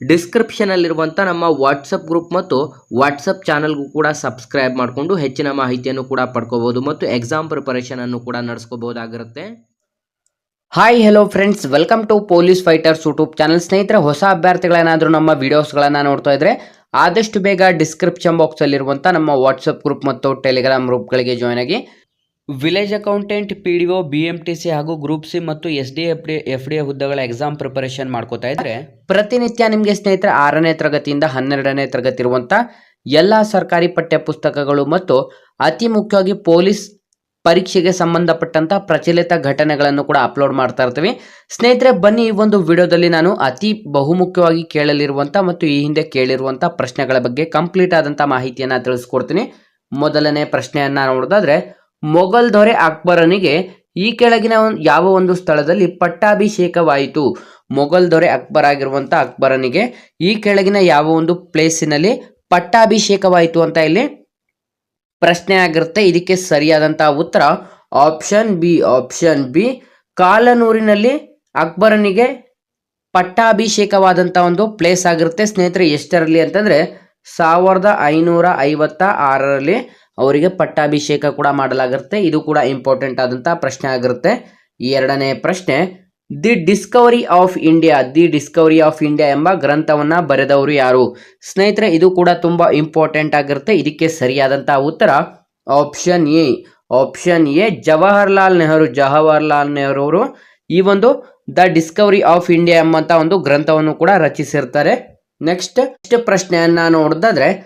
ಡಿಸ್ಕ್ರಿಪ್ಷನಲ್ಲಿರುವಂಥ ನಮ್ಮ WhatsApp group ಮತ್ತು WhatsApp ಚಾನಲ್ಗೂ ಕೂಡ ಸಬ್ಸ್ಕ್ರೈಬ್ ಮಾಡಿಕೊಂಡು ಹೆಚ್ಚಿನ ಮಾಹಿತಿಯನ್ನು ಕೂಡ ಪಡ್ಕೋಬೋದು ಮತ್ತು ಎಕ್ಸಾಮ್ ಪ್ರಿಪರೇಷನ್ ಅನ್ನು ಕೂಡ ನಡೆಸ್ಕೋಬೋದಾಗಿರುತ್ತೆ hi hello friends welcome to police fighters YouTube channel ಸ್ನೇಹಿತರೆ, ಹೊಸ ಅಭ್ಯರ್ಥಿಗಳೇನಾದರೂ ನಮ್ಮ ವಿಡಿಯೋಸ್ಗಳನ್ನು ನೋಡ್ತಾ ಇದ್ರೆ ಆದಷ್ಟು ಬೇಗ ಡಿಸ್ಕ್ರಿಪ್ಷನ್ ಬಾಕ್ಸಲ್ಲಿರುವಂಥ ನಮ್ಮ ವಾಟ್ಸಪ್ ಗ್ರೂಪ್ ಮತ್ತು ಟೆಲಿಗ್ರಾಮ್ ಗ್ರೂಪ್ಗಳಿಗೆ ಜಾಯ್ನ್ ಆಗಿ. Village accountant, P D O, B M T C ಹಾಗೂ ಗ್ರೂಪ್ ಸಿ ಮತ್ತು S D F D F D ಹುದ್ದೆಗಳ ಎಕ್ಸಾಮ್ ಪ್ರಿಪರೇಷನ್ ಮಾಡ್ಕೋತಾ ಇದ್ರೆ ಪ್ರತಿನಿತ್ಯ ನಿಮಗೆ ಸ್ನೇಹಿತರೆ ಆರನೇ ತರಗತಿಯಿಂದ ಹನ್ನೆರಡನೇ ತರಗತಿ ಇರುವಂಥ ಎಲ್ಲ ಸರ್ಕಾರಿ ಪಠ್ಯ ಪುಸ್ತಕಗಳು ಮತ್ತು ಅತಿ ಮುಖ್ಯವಾಗಿ ಪೊಲೀಸ್ ಪರೀಕ್ಷೆಗೆ ಸಂಬಂಧಪಟ್ಟಂತ ಪ್ರಚಲಿತ ಘಟನೆಗಳನ್ನು ಕೂಡ ಅಪ್ಲೋಡ್ ಮಾಡ್ತಾ ಇರ್ತೀವಿ. ಸ್ನೇಹಿತರೆ, ಬನ್ನಿ ಈ ಒಂದು ವಿಡಿಯೋದಲ್ಲಿ ನಾನು ಅತಿ ಬಹುಮುಖ್ಯವಾಗಿ ಕೇಳಲಿರುವಂಥ ಮತ್ತು ಈ ಹಿಂದೆ ಕೇಳಿರುವಂಥ ಪ್ರಶ್ನೆಗಳ ಬಗ್ಗೆ ಕಂಪ್ಲೀಟ್ ಆದಂಥ ಮಾಹಿತಿಯನ್ನು ತಿಳಿಸ್ಕೊಡ್ತೀನಿ. ಮೊದಲನೇ ಪ್ರಶ್ನೆಯನ್ನ ನೋಡೋದಾದ್ರೆ ಮೊಘಲ್ ದೊರೆ ಅಕ್ಬರನಿಗೆ ಈ ಕೆಳಗಿನ ಯಾವ ಒಂದು ಸ್ಥಳದಲ್ಲಿ ಪಟ್ಟಾಭಿಷೇಕವಾಯಿತು? ಮೊಘಲ್ ದೊರೆ ಅಕ್ಬರ್ ಆಗಿರುವಂತ ಅಕ್ಬರನಿಗೆ ಈ ಕೆಳಗಿನ ಯಾವ ಒಂದು ಪ್ಲೇಸಿನಲ್ಲಿ ಪಟ್ಟಾಭಿಷೇಕವಾಯಿತು ಅಂತ ಇಲ್ಲಿ ಪ್ರಶ್ನೆ ಆಗಿರುತ್ತೆ. ಇದಕ್ಕೆ ಸರಿಯಾದಂತಹ ಉತ್ತರ ಆಪ್ಷನ್ ಬಿ ಆಪ್ಷನ್ ಬಿ. ಕಾಲನೂರಿನಲ್ಲಿ ಅಕ್ಬರನಿಗೆ ಪಟ್ಟಾಭಿಷೇಕವಾದಂತ ಒಂದು ಪ್ಲೇಸ್ ಆಗಿರುತ್ತೆ. ಸ್ನೇಹಿತರೆ, ಎಷ್ಟರಲ್ಲಿ ಅಂತಂದ್ರೆ ಸಾವಿರದ ಐನೂರ ಐವತ್ತ ಆರರಲ್ಲಿ ಅವರಿಗೆ ಪಟ್ಟಾಭಿಷೇಕ ಕೂಡ ಮಾಡಲಾಗಿರುತ್ತೆ. ಇದು ಕೂಡ ಇಂಪಾರ್ಟೆಂಟ್ ಆದಂತ ಪ್ರಶ್ನೆ ಆಗಿರುತ್ತೆ. ಎರಡನೇ ಪ್ರಶ್ನೆ, the discovery of India the discovery of India ಎಂಬ ಗ್ರಂಥವನ್ನ ಬರೆದವರು ಯಾರು? ಸ್ನೇಹಿತರೆ, ಇದು ಕೂಡ ತುಂಬಾ ಇಂಪಾರ್ಟೆಂಟ್ ಆಗಿರುತ್ತೆ. ಇದಕ್ಕೆ ಸರಿಯಾದಂತ ಉತ್ತರ, option A. Option A, Jawaharlal Nehru. Jawaharlal Nehru ಅವರು ಈ ಒಂದು ದ ಡಿಸ್ಕವರಿ ಆಫ್ ಇಂಡಿಯಾ ಎಂಬಂತ ಒಂದು ಗ್ರಂಥವನ್ನು ಕೂಡ ರಚಿಸಿರ್ತಾರೆ. ನೆಕ್ಸ್ಟ್ ನೆಕ್ಸ್ಟ್ ಪ್ರಶ್ನೆಯನ್ನ ನೋಡಿದ್ರೆ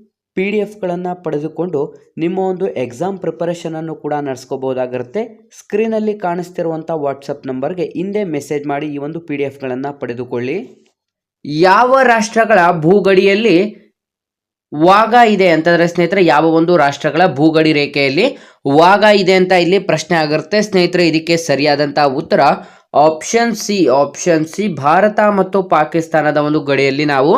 ಪಿ ಡಿ ಎಫ್ಗಳನ್ನು ಪಡೆದುಕೊಂಡು ನಿಮ್ಮ ಒಂದು ಎಕ್ಸಾಮ್ ಪ್ರಿಪರೇಷನನ್ನು ಕೂಡ ನಡೆಸ್ಕೋಬೋದಾಗಿರುತ್ತೆ ಸ್ಕ್ರೀನಲ್ಲಿ ಕಾಣಿಸ್ತಿರುವಂಥ ವಾಟ್ಸಪ್ ನಂಬರ್ಗೆ ಹಿಂದೆ ಮೆಸೇಜ್ ಮಾಡಿ ಈ ಒಂದು ಪಿ ಡಿ ಎಫ್ಗಳನ್ನು ಪಡೆದುಕೊಳ್ಳಿ. ಯಾವ ರಾಷ್ಟ್ರಗಳ ಭೂಗಡಿಯಲ್ಲಿ ವಾಗ ಇದೆ ಅಂತಂದರೆ ಸ್ನೇಹಿತರೆ, ಯಾವ ಒಂದು ರಾಷ್ಟ್ರಗಳ ಭೂಗಡಿ ರೇಖೆಯಲ್ಲಿ ವಾಗ ಇದೆ ಅಂತ ಇಲ್ಲಿ ಪ್ರಶ್ನೆ ಆಗಿರುತ್ತೆ. ಸ್ನೇಹಿತರೆ, ಇದಕ್ಕೆ ಸರಿಯಾದಂಥ ಉತ್ತರ option C option C Bharat ಮತ್ತು ಪಾಕಿಸ್ತಾನದ ಒಂದು ಗಡಿಯಲ್ಲಿ ನಾವು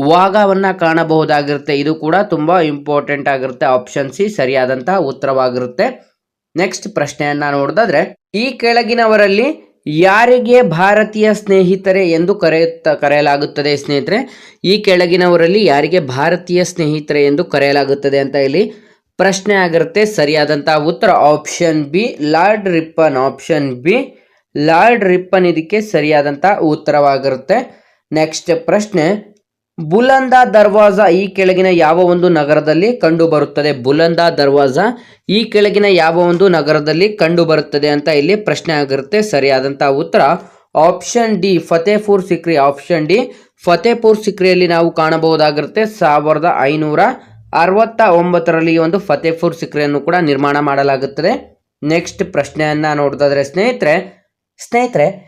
ವಾಗವನ್ನ ಕಾಣಬಹುದಾಗಿರುತ್ತೆ. ಇದು ಕೂಡ ತುಂಬಾ ಇಂಪಾರ್ಟೆಂಟ್ ಆಗಿರುತ್ತೆ. ಆಪ್ಷನ್ ಸಿ ಸರಿಯಾದಂತಹ ಉತ್ತರವಾಗಿರುತ್ತೆ. ನೆಕ್ಸ್ಟ್ ಪ್ರಶ್ನೆಯನ್ನ ನೋಡಿದ್ರೆ ಈ ಕೆಳಗಿನವರಲ್ಲಿ ಯಾರಿಗೆ ಭಾರತೀಯ ಸ್ನೇಹಿತರೆ ಎಂದು ಕರೆಯುತ್ತ, ಕರೆಯಲಾಗುತ್ತದೆ ಸ್ನೇಹಿತರೆ? ಈ ಕೆಳಗಿನವರಲ್ಲಿ ಯಾರಿಗೆ ಭಾರತೀಯ ಸ್ನೇಹಿತರೆ ಎಂದು ಕರೆಯಲಾಗುತ್ತದೆ ಅಂತ ಇಲ್ಲಿ ಪ್ರಶ್ನೆ ಆಗಿರುತ್ತೆ. ಸರಿಯಾದಂತಹ ಉತ್ತರ option B Lord Ripon option B Lord Ripon ಇದಕ್ಕೆ ಸರಿಯಾದಂತಹ ಉತ್ತರವಾಗಿರುತ್ತೆ. ನೆಕ್ಸ್ಟ್ ಪ್ರಶ್ನೆ ಬುಲಂದ ದರ್ವಾಜ ಈ ಕೆಳಗಿನ ಯಾವ ಒಂದು ನಗರದಲ್ಲಿ ಕಂಡು ಬರುತ್ತದೆ? ಬುಲಂದ ದರ್ವಾಜ ಈ ಕೆಳಗಿನ ಯಾವ ಒಂದು ನಗರದಲ್ಲಿ ಕಂಡು ಬರುತ್ತದೆ ಅಂತ ಇಲ್ಲಿ ಪ್ರಶ್ನೆ ಆಗಿರುತ್ತೆ. ಸರಿಯಾದಂತ ಉತ್ತರ option D, Fatehpur Sikri. Option D, Fatehpur ಸಿಕ್ರಿಯಲ್ಲಿ ನಾವು ಕಾಣಬಹುದಾಗಿರುತ್ತೆ. ಸಾವಿರದ ಐನೂರ ಅರವತ್ತ ಒಂಬತ್ತರಲ್ಲಿ ಒಂದು ಫತೇಪುರ್ ಸಿಕ್ರಿಯನ್ನು ಕೂಡ ನಿರ್ಮಾಣ ಮಾಡಲಾಗುತ್ತದೆ. ನೆಕ್ಸ್ಟ್ ಪ್ರಶ್ನೆಯನ್ನ ನೋಡಿದ್ರೆ ಸ್ನೇಹಿತರೆ ಸ್ನೇಹಿತರೆ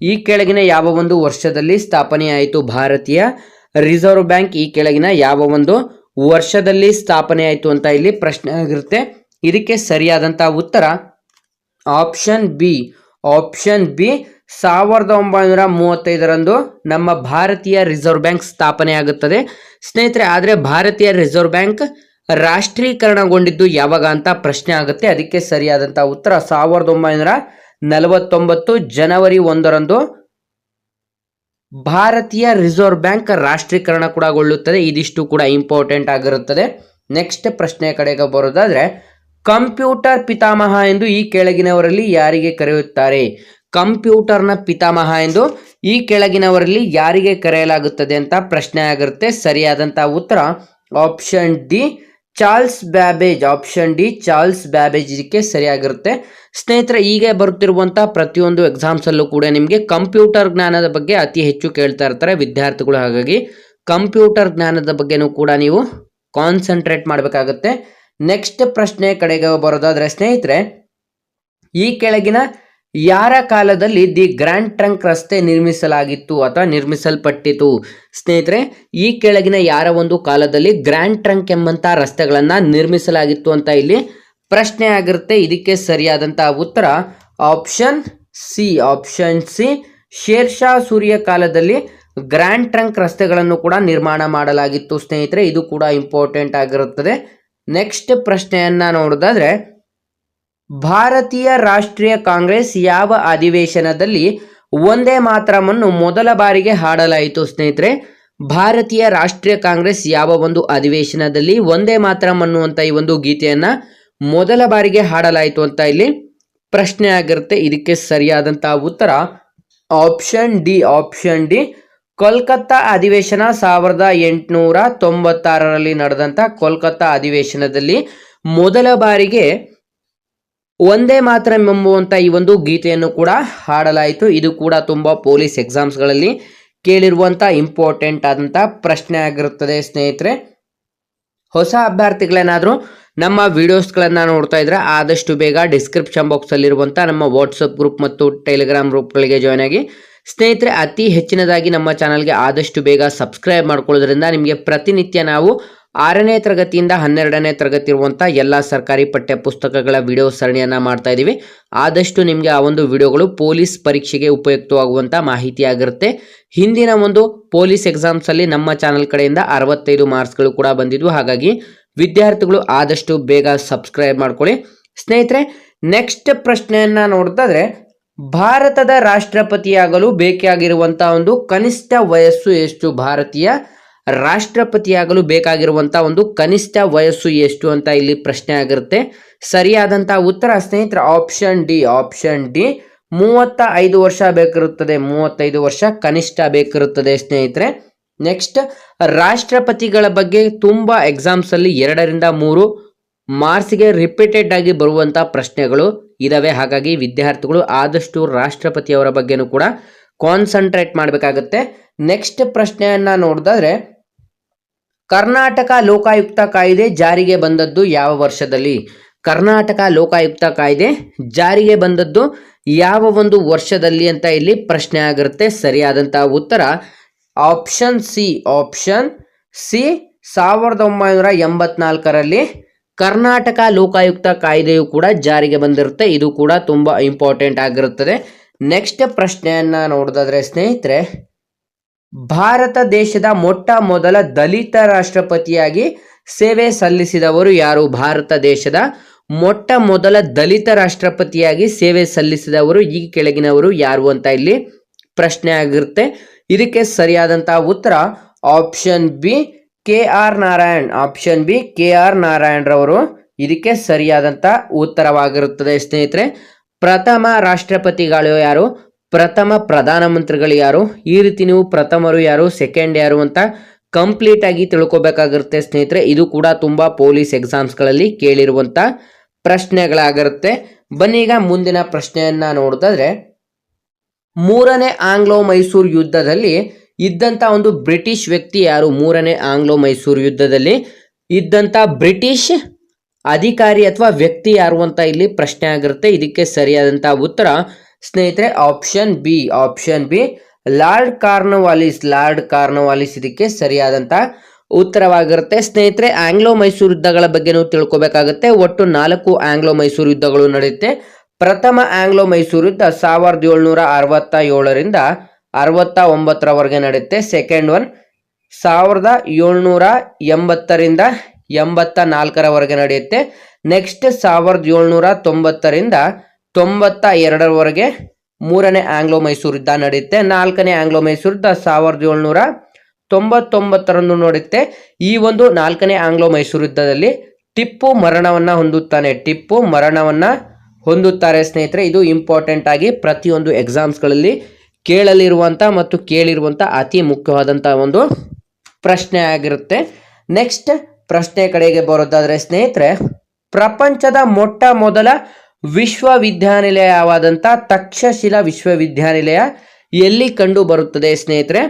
ಈ ಕೆಳಗಿನ ಯಾವ ಒಂದು ವರ್ಷದಲ್ಲಿ ಸ್ಥಾಪನೆಯಾಯಿತು ಭಾರತೀಯ ರಿಸರ್ವ್ ಬ್ಯಾಂಕ್? ಈ ಕೆಳಗಿನ ಯಾವ ಒಂದು ವರ್ಷದಲ್ಲಿ ಸ್ಥಾಪನೆ ಆಯಿತು ಅಂತ ಇಲ್ಲಿ ಪ್ರಶ್ನೆ ಆಗಿರುತ್ತೆ. ಇದಕ್ಕೆ ಸರಿಯಾದಂತಹ ಉತ್ತರ ಆಪ್ಷನ್ ಬಿ. ಆಪ್ಷನ್ ಬಿ, ಸಾವಿರದ ಒಂಬೈನೂರ ಮೂವತ್ತೈದರಂದು ನಮ್ಮ ಭಾರತೀಯ ರಿಸರ್ವ್ ಬ್ಯಾಂಕ್ ಸ್ಥಾಪನೆ ಆಗುತ್ತದೆ. ಸ್ನೇಹಿತರೆ, ಆದರೆ ಭಾರತೀಯ ರಿಸರ್ವ್ ಬ್ಯಾಂಕ್ ರಾಷ್ಟ್ರೀಕರಣಗೊಂಡಿದ್ದು ಯಾವಾಗ ಅಂತ ಪ್ರಶ್ನೆ ಆಗುತ್ತೆ. ಅದಕ್ಕೆ ಸರಿಯಾದಂತಹ ಉತ್ತರ ಸಾವಿರದ ಒಂಬೈನೂರ ನಲವತ್ತೊಂಬತ್ತು ಜನವರಿ ಒಂದರಂದು ಭಾರತೀಯ ರಿಸರ್ವ್ ಬ್ಯಾಂಕ್ ರಾಷ್ಟ್ರೀಕರಣ ಕೂಡ ಗೊಳ್ಳುತ್ತದೆ. ಇದಿಷ್ಟು ಕೂಡ ಇಂಪಾರ್ಟೆಂಟ್ ಆಗಿರುತ್ತದೆ. ನೆಕ್ಸ್ಟ್ ಪ್ರಶ್ನೆ ಕಡೆಗೆ ಬರೋದಾದ್ರೆ, ಕಂಪ್ಯೂಟರ್ ಪಿತಾಮಹ ಎಂದು ಈ ಕೆಳಗಿನವರಲ್ಲಿ ಯಾರಿಗೆ ಕರೆಯುತ್ತಾರೆ? ಕಂಪ್ಯೂಟರ್ನ ಪಿತಾಮಹ ಎಂದು ಈ ಕೆಳಗಿನವರಲ್ಲಿ ಯಾರಿಗೆ ಕರೆಯಲಾಗುತ್ತದೆ ಅಂತ ಪ್ರಶ್ನೆ ಆಗಿರುತ್ತೆ. ಸರಿಯಾದಂತಹ ಉತ್ತರ option D Charles Babbage, option D, Charles Babbage ಇದಕ್ಕೆ ಸರಿಯಾಗಿರುತ್ತೆ. ಸ್ನೇಹಿತರೆ ಈಗ ಬರುತ್ತಿರುವಂಥ ಪ್ರತಿಯೊಂದು ಎಕ್ಸಾಮ್ಸ್ ಅಲ್ಲೂ ಕೂಡ ನಿಮಗೆ ಕಂಪ್ಯೂಟರ್ ಜ್ಞಾನದ ಬಗ್ಗೆ ಅತಿ ಹೆಚ್ಚು ಕೇಳ್ತಾ ಇರ್ತಾರೆ ವಿದ್ಯಾರ್ಥಿಗಳು. ಹಾಗಾಗಿ ಕಂಪ್ಯೂಟರ್ ಜ್ಞಾನದ ಬಗ್ಗೆನೂ ಕೂಡ ನೀವು ಕಾನ್ಸಂಟ್ರೇಟ್ ಮಾಡಬೇಕಾಗುತ್ತೆ. ನೆಕ್ಸ್ಟ್ ಪ್ರಶ್ನೆ ಕಡೆಗೆ ಬರೋದಾದರೆ, ಸ್ನೇಹಿತರೆ, ಈ ಕೆಳಗಿನ ಯಾರ ಕಾಲದಲ್ಲಿ ದಿ ಗ್ರ್ಯಾಂಡ್ ಟ್ರಂಕ್ ರಸ್ತೆ ನಿರ್ಮಿಸಲಾಗಿತ್ತು ಅಥವಾ ನಿರ್ಮಿಸಲ್ಪಟ್ಟಿತು? ಸ್ನೇಹಿತರೆ, ಈ ಕೆಳಗಿನ ಯಾರ ಒಂದು ಕಾಲದಲ್ಲಿ ಗ್ರ್ಯಾಂಡ್ ಟ್ರಂಕ್ ಎಂಬಂತ ರಸ್ತೆಗಳನ್ನ ನಿರ್ಮಿಸಲಾಗಿತ್ತು ಅಂತ ಇಲ್ಲಿ ಪ್ರಶ್ನೆ ಆಗಿರುತ್ತೆ. ಇದಕ್ಕೆ ಸರಿಯಾದಂತಹ ಉತ್ತರ option C. Option C, Sher Shah Suri ಕಾಲದಲ್ಲಿ ಗ್ರ್ಯಾಂಡ್ ಟ್ರಂಕ್ ರಸ್ತೆಗಳನ್ನು ಕೂಡ ನಿರ್ಮಾಣ ಮಾಡಲಾಗಿತ್ತು. ಸ್ನೇಹಿತರೆ, ಇದು ಕೂಡ ಇಂಪಾರ್ಟೆಂಟ್ ಆಗಿರುತ್ತದೆ. ನೆಕ್ಸ್ಟ್ ಪ್ರಶ್ನೆಯನ್ನ ನೋಡೋದಾದ್ರೆ ಭಾರತೀಯ ರಾಷ್ಟ್ರೀಯ ಕಾಂಗ್ರೆಸ್ ಯಾವ ಅಧಿವೇಶನದಲ್ಲಿ ಒಂದೇ ಮಾತ್ರವನ್ನು ಮೊದಲ ಬಾರಿಗೆ ಹಾಡಲಾಯಿತು ಸ್ನೇಹಿತರೆ? ಭಾರತೀಯ ರಾಷ್ಟ್ರೀಯ ಕಾಂಗ್ರೆಸ್ ಯಾವ ಒಂದು ಅಧಿವೇಶನದಲ್ಲಿ ಒಂದೇ ಮಾತ್ರಂ ಅನ್ನುವಂಥ ಈ ಒಂದು ಗೀತೆಯನ್ನು ಮೊದಲ ಬಾರಿಗೆ ಹಾಡಲಾಯಿತು ಅಂತ ಇಲ್ಲಿ ಪ್ರಶ್ನೆ ಆಗಿರುತ್ತೆ. ಇದಕ್ಕೆ ಸರಿಯಾದಂತಹ ಉತ್ತರ option D. Option D. Kolkata ಅಧಿವೇಶನ ಸಾವಿರದ ಎಂಟುನೂರ ತೊಂಬತ್ತಾರರಲ್ಲಿ ನಡೆದಂತ ಕೋಲ್ಕತ್ತಾ ಅಧಿವೇಶನದಲ್ಲಿ ಮೊದಲ ಬಾರಿಗೆ ಒಂದೇ ಮಾತ್ರ ಎಂಬುವಂತ ಈ ಒಂದು ಗೀತೆಯನ್ನು ಕೂಡ ಹಾಡಲಾಯಿತು. ಇದು ಕೂಡ ತುಂಬಾ ಪೊಲೀಸ್ ಎಕ್ಸಾಮ್ಸ್ಗಳಲ್ಲಿ ಕೇಳಿರುವಂತ ಇಂಪಾರ್ಟೆಂಟ್ ಆದಂತ ಪ್ರಶ್ನೆ ಆಗಿರುತ್ತದೆ ಸ್ನೇಹಿತರೆ. ಹೊಸ ಅಭ್ಯರ್ಥಿಗಳೇನಾದರೂ ನಮ್ಮ ವಿಡಿಯೋಸ್ಗಳನ್ನು ನೋಡ್ತಾ ಇದ್ರೆ ಆದಷ್ಟು ಬೇಗ ಡಿಸ್ಕ್ರಿಪ್ಷನ್ ಬಾಕ್ಸಲ್ಲಿರುವಂಥ ನಮ್ಮ ವಾಟ್ಸಪ್ ಗ್ರೂಪ್ ಮತ್ತು ಟೆಲಿಗ್ರಾಮ್ ಗ್ರೂಪ್ಗಳಿಗೆ ಜಾಯ್ನ್ ಆಗಿ ಸ್ನೇಹಿತರೆ, ಅತಿ ಹೆಚ್ಚಿನದಾಗಿ ನಮ್ಮ ಚಾನಲ್ಗೆ ಆದಷ್ಟು ಬೇಗ ಸಬ್ಸ್ಕ್ರೈಬ್ ಮಾಡ್ಕೊಳ್ಳೋದ್ರಿಂದ ನಿಮಗೆ ಪ್ರತಿನಿತ್ಯ ನಾವು ಆರನೇ ತರಗತಿಯಿಂದ ಹನ್ನೆರಡನೇ ತರಗತಿ ಇರುವಂಥ ಎಲ್ಲ ಸರ್ಕಾರಿ ಪಠ್ಯ ಪುಸ್ತಕಗಳ ವಿಡಿಯೋ ಸರಣಿಯನ್ನು ಮಾಡ್ತಾ ಇದ್ದೀವಿ. ಆದಷ್ಟು ನಿಮಗೆ ಆ ಒಂದು ವಿಡಿಯೋಗಳು ಪೊಲೀಸ್ ಪರೀಕ್ಷೆಗೆ ಉಪಯುಕ್ತವಾಗುವಂಥ ಮಾಹಿತಿಯಾಗಿರುತ್ತೆ ಹಿಂದಿನ ಒಂದು ಪೊಲೀಸ್ ಎಕ್ಸಾಮ್ಸಲ್ಲಿ ನಮ್ಮ ಚಾನಲ್ ಕಡೆಯಿಂದ ಅರವತ್ತೈದು ಮಾರ್ಕ್ಸ್ಗಳು ಕೂಡ ಬಂದಿದ್ವು. ಹಾಗಾಗಿ ವಿದ್ಯಾರ್ಥಿಗಳು ಆದಷ್ಟು ಬೇಗ ಸಬ್ಸ್ಕ್ರೈಬ್ ಮಾಡ್ಕೊಳ್ಳಿ. ಸ್ನೇಹಿತರೆ, ನೆಕ್ಸ್ಟ್ ಪ್ರಶ್ನೆಯನ್ನ ನೋಡ್ತಾದ್ರೆ ಭಾರತದ ರಾಷ್ಟ್ರಪತಿಯಾಗಲು ಬೇಕಾಗಿರುವಂತಹ ಒಂದು ಕನಿಷ್ಠ ವಯಸ್ಸು ಎಷ್ಟು? ಭಾರತೀಯ ರಾಷ್ಟ್ರಪತಿಯಾಗಲು ಬೇಕಾಗಿರುವಂತಹ ಒಂದು ಕನಿಷ್ಠ ವಯಸ್ಸು ಎಷ್ಟು ಅಂತ ಇಲ್ಲಿ ಪ್ರಶ್ನೆ ಆಗಿರುತ್ತೆ. ಸರಿಯಾದಂತಹ ಉತ್ತರ, ಸ್ನೇಹಿತರ ಆಪ್ಷನ್ ಡಿ ಆಪ್ಷನ್ ಡಿ ಮೂವತ್ತ ಐದು ವರ್ಷ ಬೇಕಿರುತ್ತದೆ, ಮೂವತ್ತೈದು ವರ್ಷ ಕನಿಷ್ಠ ಬೇಕಿರುತ್ತದೆ, ಸ್ನೇಹಿತರೆ. ನೆಕ್ಸ್ಟ್ ರಾಷ್ಟ್ರಪತಿಗಳ ಬಗ್ಗೆ ತುಂಬಾ ಎಕ್ಸಾಮ್ಸ್ ಅಲ್ಲಿ ಎರಡರಿಂದ ಮೂರು ಮಾರ್ಕ್ಸ್ಗೆ ರಿಪೀಟೆಡ್ ಆಗಿ ಬರುವಂತ ಪ್ರಶ್ನೆಗಳು. ಇದಾವೆ. ಹಾಗಾಗಿ ವಿದ್ಯಾರ್ಥಿಗಳು ಆದಷ್ಟು ರಾಷ್ಟ್ರಪತಿಯವರ ಬಗ್ಗೆನೂ ಕೂಡ ಕಾನ್ಸಂಟ್ರೇಟ್ ಮಾಡಬೇಕಾಗುತ್ತೆ. ನೆಕ್ಸ್ಟ್ ಪ್ರಶ್ನೆಯನ್ನ ನೋಡಿದ್ರೆ ಕರ್ನಾಟಕ ಲೋಕಾಯುಕ್ತ ಕಾಯ್ದೆ ಜಾರಿಗೆ ಬಂದದ್ದು ಯಾವ ವರ್ಷದಲ್ಲಿ? ಕರ್ನಾಟಕ ಲೋಕಾಯುಕ್ತ ಕಾಯ್ದೆ ಜಾರಿಗೆ ಬಂದದ್ದು ಯಾವ ಒಂದು ವರ್ಷದಲ್ಲಿ ಅಂತ ಇಲ್ಲಿ ಪ್ರಶ್ನೆ ಆಗಿರುತ್ತೆ. ಸರಿಯಾದಂತಹ ಉತ್ತರ ಆಪ್ಷನ್ ಸಿ ಆಪ್ಷನ್ ಸಿ ಸಾವಿರದ ಒಂಬೈನೂರ ಎಂಬತ್ನಾಲ್ಕರಲ್ಲಿ ಕರ್ನಾಟಕ ಲೋಕಾಯುಕ್ತ ಕಾಯ್ದೆಯು ಕೂಡ ಜಾರಿಗೆ ಬಂದಿರುತ್ತೆ. ಇದು ಕೂಡ ತುಂಬ ಇಂಪಾರ್ಟೆಂಟ್ ಆಗಿರುತ್ತದೆ. ನೆಕ್ಸ್ಟ್ ಪ್ರಶ್ನೆಯನ್ನ ನೋಡೋದಾದ್ರೆ, ಸ್ನೇಹಿತರೆ, ಭಾರತ ದೇಶದ ಮೊಟ್ಟ ಮೊದಲ ದಲಿತ ರಾಷ್ಟ್ರಪತಿಯಾಗಿ ಸೇವೆ ಸಲ್ಲಿಸಿದವರು ಯಾರು? ಭಾರತ ದೇಶದ ಮೊಟ್ಟ ಮೊದಲ ದಲಿತ ರಾಷ್ಟ್ರಪತಿಯಾಗಿ ಸೇವೆ ಸಲ್ಲಿಸಿದವರು ಈ ಕೆಳಗಿನವರು ಯಾರು ಅಂತ ಇಲ್ಲಿ ಪ್ರಶ್ನೆ ಆಗಿರುತ್ತೆ. ಇದಕ್ಕೆ ಸರಿಯಾದಂತಹ ಉತ್ತರ option B K R Narayan option B K R Narayan ರವರು ಇದಕ್ಕೆ ಸರಿಯಾದಂತ ಉತ್ತರವಾಗಿರುತ್ತದೆ ಸ್ನೇಹಿತರೆ. ಪ್ರಥಮ ರಾಷ್ಟ್ರಪತಿಗಳು ಯಾರು? ಪ್ರಥಮ ಪ್ರಧಾನಮಂತ್ರಿಗಳು ಯಾರು? ಈ ರೀತಿ ನೀವು ಪ್ರಥಮರು ಯಾರು ಸೆಕೆಂಡ್ ಯಾರು ಅಂತ ಕಂಪ್ಲೀಟ್ ಆಗಿ ತಿಳ್ಕೊಬೇಕಾಗಿರುತ್ತೆ ಸ್ನೇಹಿತರೆ. ಇದು ಕೂಡ ತುಂಬಾ ಪೊಲೀಸ್ ಎಕ್ಸಾಮ್ಸ್ಗಳಲ್ಲಿ ಕೇಳಿರುವಂತ ಪ್ರಶ್ನೆಗಳಾಗಿರುತ್ತೆ. ಬನ್ನಿ ಈಗ ಮುಂದಿನ ಪ್ರಶ್ನೆಯನ್ನ ನೋಡಿದ್ರೆ ಮೂರನೇ ಆಂಗ್ಲೋ ಮೈಸೂರು ಯುದ್ಧದಲ್ಲಿ ಇದ್ದಂತ ಒಂದು ಬ್ರಿಟಿಷ್ ವ್ಯಕ್ತಿ ಯಾರು? ಮೂರನೇ ಆಂಗ್ಲೋ ಮೈಸೂರು ಯುದ್ಧದಲ್ಲಿ. ಇದ್ದಂಥ ಬ್ರಿಟಿಷ್ ಅಧಿಕಾರಿ ಅಥವಾ ವ್ಯಕ್ತಿ ಯಾರು ಅಂತ ಇಲ್ಲಿ ಪ್ರಶ್ನೆ ಆಗಿರುತ್ತೆ. ಇದಕ್ಕೆ ಸರಿಯಾದಂಥ ಉತ್ತರ, ಸ್ನೇಹಿತರೆ option B option B Lord Cornwallis. Lord Cornwallis ಇದಕ್ಕೆ ಸರಿಯಾದಂಥ ಉತ್ತರವಾಗಿರುತ್ತೆ. ಸ್ನೇಹಿತರೆ ಆಂಗ್ಲೋ ಮೈಸೂರು ಯುದ್ಧಗಳ ಬಗ್ಗೆ ನಾವು ತಿಳ್ಕೊಬೇಕಾಗುತ್ತೆ. ಒಟ್ಟು ನಾಲ್ಕು ಆಂಗ್ಲೋ ಮೈಸೂರು ಯುದ್ಧಗಳು ನಡೆಯುತ್ತೆ. ಪ್ರಥಮ ಆಂಗ್ಲೋ ಮೈಸೂರು ಯುದ್ಧ ಸಾವಿರದ ಏಳ್ನೂರ ಅರವತ್ತ ಏಳರಿಂದ ಅರವತ್ತ ಒಂಬತ್ತರವರೆಗೆ ನಡೆಯುತ್ತೆ. ಸೆಕೆಂಡ್ ಒನ್ ಸಾವಿರದ ಏಳ್ನೂರ ಎಂಬತ್ತರಿಂದ ಎಂಬತ್ತ ನಾಲ್ಕರವರೆಗೆ ನಡೆಯುತ್ತೆ. ನೆಕ್ಸ್ಟ್ ಸಾವಿರದ ಏಳ್ನೂರ ತೊಂಬತ್ತರಿಂದ ತೊಂಬತ್ತ ಎರಡರವರೆಗೆ ಮೂರನೇ ಆಂಗ್ಲೋ ಮೈಸೂರು ಯುದ್ಧ ನಡೆಯುತ್ತೆ. ನಾಲ್ಕನೇ ಆಂಗ್ಲೋ ಮೈಸೂರು ಯುದ್ಧ ಸಾವಿರದ ಏಳ್ನೂರ ತೊಂಬತ್ತೊಂಬತ್ತರಂದು ನೋಡುತ್ತೆ ಈ ಒಂದು ನಾಲ್ಕನೇ ಆಂಗ್ಲೋ ಮೈಸೂರು ಯುದ್ಧದಲ್ಲಿ ಟಿಪ್ಪು ಮರಣವನ್ನ ಹೊಂದುತ್ತಾನೆ. ಟಿಪ್ಪು ಮರಣವನ್ನ ಹೊಂದುತ್ತಾರೆ ಸ್ನೇಹಿತರೆ. ಇದು ಇಂಪಾರ್ಟೆಂಟ್ ಆಗಿ ಪ್ರತಿಯೊಂದು ಎಕ್ಸಾಮ್ಸ್ಗಳಲ್ಲಿ ಕೇಳಲಿರುವಂಥ ಮತ್ತು ಕೇಳಿರುವಂಥ ಅತಿ ಮುಖ್ಯವಾದಂಥ ಒಂದು ಪ್ರಶ್ನೆ ಆಗಿರುತ್ತೆ. ನೆಕ್ಸ್ಟ್ ಪ್ರಶ್ನೆ ಕಡೆಗೆ ಬರೋದಾದರೆ ಸ್ನೇಹಿತರೆ, ಪ್ರಪಂಚದ ಮೊಟ್ಟ ಮೊದಲ ವಿಶ್ವವಿದ್ಯಾನಿಲಯವಾದಂಥ ತಕ್ಷಶಿಲಾ ವಿಶ್ವವಿದ್ಯಾನಿಲಯ ಎಲ್ಲಿ ಕಂಡು ಬರುತ್ತದೆ ಸ್ನೇಹಿತರೆ?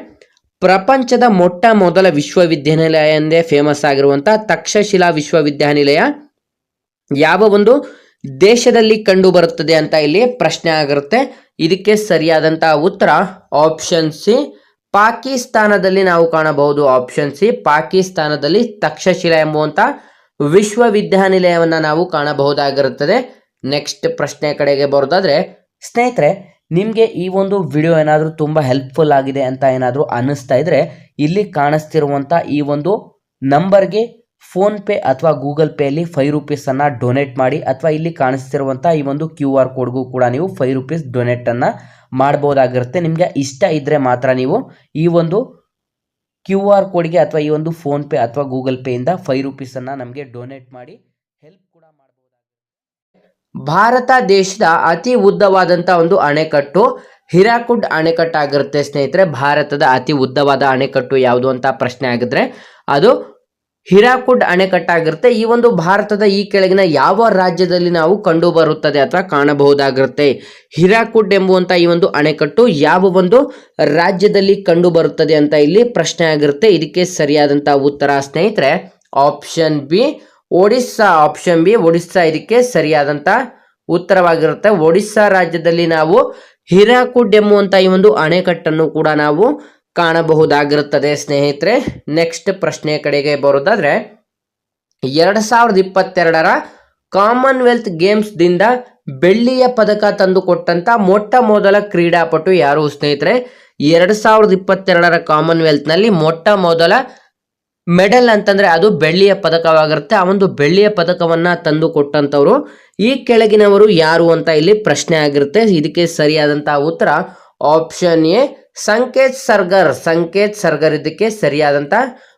ಪ್ರಪಂಚದ ಮೊಟ್ಟ ಮೊದಲ ವಿಶ್ವವಿದ್ಯಾನಿಲಯ ಎಂದೇ ಫೇಮಸ್ ಆಗಿರುವಂಥ ತಕ್ಷಶಿಲಾ ವಿಶ್ವವಿದ್ಯಾನಿಲಯ ಯಾವ ಒಂದು ದೇಶದಲ್ಲಿ ಕಂಡು ಬರುತ್ತದೆ ಅಂತ ಇಲ್ಲಿ ಪ್ರಶ್ನೆ ಆಗಿರುತ್ತೆ. ಇದಕ್ಕೆ ಸರಿಯಾದಂತಹ ಉತ್ತರ ಆಪ್ಷನ್ ಸಿ ಪಾಕಿಸ್ತಾನದಲ್ಲಿ ನಾವು ಕಾಣಬಹುದು ಆಪ್ಷನ್ ಸಿ ಪಾಕಿಸ್ತಾನದಲ್ಲಿ ತಕ್ಷಶಿಲಾ ಎಂಬುವಂಥ ವಿಶ್ವವಿದ್ಯಾನಿಲಯವನ್ನ ನಾವು ಕಾಣಬಹುದಾಗಿರುತ್ತದೆ. ನೆಕ್ಸ್ಟ್ ಪ್ರಶ್ನೆ ಕಡೆಗೆ ಬರೋದಾದ್ರೆ, ಸ್ನೇಹಿತರೆ, ನಿಮಗೆ ಈ ಒಂದು ವಿಡಿಯೋ ಏನಾದರೂ ತುಂಬ ಹೆಲ್ಪ್ಫುಲ್ ಆಗಿದೆ ಅಂತ ಏನಾದರೂ ಅನ್ನಿಸ್ತಾ ಇದ್ರೆ, ಇಲ್ಲಿ ಕಾಣಿಸ್ತಿರುವಂಥ ಈ ಒಂದು ನಂಬರ್ಗೆ ಫೋನ್ಪೇ ಅಥವಾ ಗೂಗಲ್ ಪೇಯಲ್ಲಿ ಫೈವ್ ರುಪೀಸನ್ನು ಡೊನೇಟ್ ಮಾಡಿ ಅಥವಾ ಇಲ್ಲಿ ಕಾಣಿಸ್ತಿರುವಂಥ ಈ ಒಂದು ಕ್ಯೂ ಆರ್ ಕೋಡ್ಗೂ ಕೂಡ ನೀವು ಫೈವ್ ರುಪೀಸ್ ಡೊನೇಟನ್ನು ಮಾಡ್ಬೋದಾಗಿರುತ್ತೆ. ನಿಮಗೆ ಇಷ್ಟ ಇದ್ದರೆ ಮಾತ್ರ ನೀವು ಈ ಒಂದು ಕ್ಯೂ ಆರ್ ಕೋಡ್ಗೆ ಅಥವಾ ಈ ಒಂದು ಫೋನ್ಪೇ ಅಥವಾ ಗೂಗಲ್ ಪೇಯಿಂದ ಫೈವ್ ರುಪೀಸನ್ನು ನಮಗೆ ಡೊನೇಟ್ ಮಾಡಿ ಹೆಲ್ಪ್ ಕೂಡ ಮಾಡಬಹುದಾಗಿರುತ್ತೆ ಭಾರತ ದೇಶದ ಅತಿ ಉದ್ದವಾದಂಥ ಒಂದು ಅಣೆಕಟ್ಟು ಹಿರಾಕುಡ್ ಅಣೆಕಟ್ಟು ಆಗಿರುತ್ತೆ ಸ್ನೇಹಿತರೆ. ಭಾರತದ ಅತಿ ಉದ್ದವಾದ ಅಣೆಕಟ್ಟು ಯಾವುದು ಅಂತ ಪ್ರಶ್ನೆ ಆಗಿದ್ರೆ ಅದು ಹಿರಾಕುಡ್ ಅಣೆಕಟ್ಟಾಗಿರುತ್ತೆ. ಈ ಒಂದು ಭಾರತದ ಈ ಕೆಳಗಿನ ಯಾವ ರಾಜ್ಯದಲ್ಲಿ ನಾವು ಕಂಡು ಬರುತ್ತದೆ ಅಥವಾ ಕಾಣಬಹುದಾಗಿರುತ್ತೆ? ಹಿರಾಕುಡ್ ಎಂಬುವಂತ ಈ ಒಂದು ಅಣೆಕಟ್ಟು ಯಾವ ಒಂದು ರಾಜ್ಯದಲ್ಲಿ ಕಂಡು ಬರುತ್ತದೆ ಅಂತ ಇಲ್ಲಿ ಪ್ರಶ್ನೆ ಆಗಿರುತ್ತೆ. ಇದಕ್ಕೆ ಸರಿಯಾದಂತ ಉತ್ತರ ಸ್ನೇಹಿತರೆ, option B. Odisha option B. Odisha ಇದಕ್ಕೆ ಸರಿಯಾದಂತ ಉತ್ತರವಾಗಿರುತ್ತೆ. ಒಡಿಸ್ಸಾ ರಾಜ್ಯದಲ್ಲಿ ನಾವು ಹಿರಾಕುಡ್ ಎಂಬುವಂತ ಈ ಒಂದು ಅಣೆಕಟ್ಟನ್ನು ಕೂಡ ನಾವು ಕಾಣಬಹುದಾಗಿರುತ್ತದೆ, ಸ್ನೇಹಿತರೆ. ನೆಕ್ಸ್ಟ್ ಪ್ರಶ್ನೆ ಕಡೆಗೆ ಬರೋದಾದ್ರೆ, ಎರಡು ಸಾವಿರದ ಇಪ್ಪತ್ತೆರಡರ ಕಾಮನ್ವೆಲ್ತ್ ಗೇಮ್ಸ್ದಿಂದ ಬೆಳ್ಳಿಯ ಪದಕ ತಂದುಕೊಟ್ಟಂತ ಮೊಟ್ಟ ಮೊದಲ ಕ್ರೀಡಾಪಟು ಯಾರು, ಸ್ನೇಹಿತರೆ? ಎರಡು ಸಾವಿರದ ಇಪ್ಪತ್ತೆರಡರ ಕಾಮನ್ವೆಲ್ತ್ನಲ್ಲಿ ಮೊಟ್ಟ ಮೊದಲ ಮೆಡಲ್ ಅಂತಂದ್ರೆ ಅದು ಬೆಳ್ಳಿಯ ಪದಕವಾಗಿರುತ್ತೆ. ಆ ಒಂದು ಬೆಳ್ಳಿಯ ಪದಕವನ್ನ ತಂದು ಕೊಟ್ಟಂತವ್ರು ಈ ಕೆಳಗಿನವರು ಯಾರು ಅಂತ ಇಲ್ಲಿ ಪ್ರಶ್ನೆ ಆಗಿರುತ್ತೆ. ಇದಕ್ಕೆ ಸರಿಯಾದಂತಹ ಉತ್ತರ ಆಪ್ಷನ್ ಎ ಸಂಕೇತ್ ಸರ್ಗರ್. ಸಂಕೇತ್ ಸರ್ಗರ್ ಇದಕ್ಕೆ ಸರಿಯಾದಂತ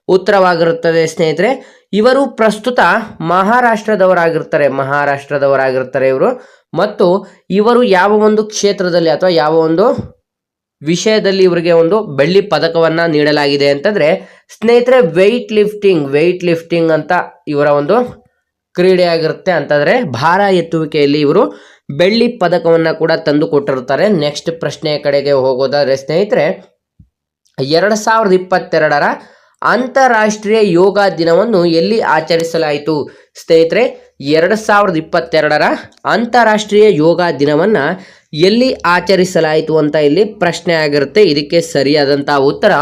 ಉತ್ತರವಾಗಿರುತ್ತದೆ ಸ್ನೇಹಿತರೆ. ಇವರು ಪ್ರಸ್ತುತ ಮಹಾರಾಷ್ಟ್ರದವರಾಗಿರ್ತಾರೆ. ಮಹಾರಾಷ್ಟ್ರದವರಾಗಿರ್ತಾರೆ ಇವರು. ಮತ್ತು ಇವರು ಯಾವ ಒಂದು ಕ್ಷೇತ್ರದಲ್ಲಿ ಅಥವಾ ಯಾವ ಒಂದು ವಿಷಯದಲ್ಲಿ ಇವರಿಗೆ ಒಂದು ಬೆಳ್ಳಿ ಪದಕವನ್ನ ನೀಡಲಾಗಿದೆ ಅಂತಂದ್ರೆ, ಸ್ನೇಹಿತರೆ ವೆಯ್ಟ್ ಲಿಫ್ಟಿಂಗ್ ವೆಯ್ಟ್ ಲಿಫ್ಟಿಂಗ್ ಅಂತ ಇವರ ಒಂದು ಕ್ರೀಡೆಯಾಗಿರುತ್ತೆ ಅಂತಂದ್ರೆ, ಭಾರ ಎತ್ತುವಿಕೆಯಲ್ಲಿ ಇವರು ಬೆಳ್ಳಿ ಪದಕವನ್ನ ಕೂಡ ತಂದು ಕೊಟ್ಟಿರ್ತಾರೆ. ನೆಕ್ಸ್ಟ್ ಪ್ರಶ್ನೆಯ ಕಡೆಗೆ ಹೋಗೋದಾದ್ರೆ, ಸ್ನೇಹಿತರೆ, ಎರಡು ಸಾವಿರದ ಇಪ್ಪತ್ತೆರಡರ ಅಂತಾರಾಷ್ಟ್ರೀಯ ಯೋಗ ದಿನವನ್ನು ಎಲ್ಲಿ ಆಚರಿಸಲಾಯಿತು? ಸ್ನೇಹಿತರೆ, ಎರಡು ಸಾವಿರದ ಇಪ್ಪತ್ತೆರಡರ ಅಂತಾರಾಷ್ಟ್ರೀಯ ಯೋಗ ದಿನವನ್ನ ಎಲ್ಲಿ ಆಚರಿಸಲಾಯಿತು ಅಂತ ಇಲ್ಲಿ ಪ್ರಶ್ನೆ ಆಗಿರುತ್ತೆ. ಇದಕ್ಕೆ ಸರಿಯಾದಂತಹ ಉತ್ತರ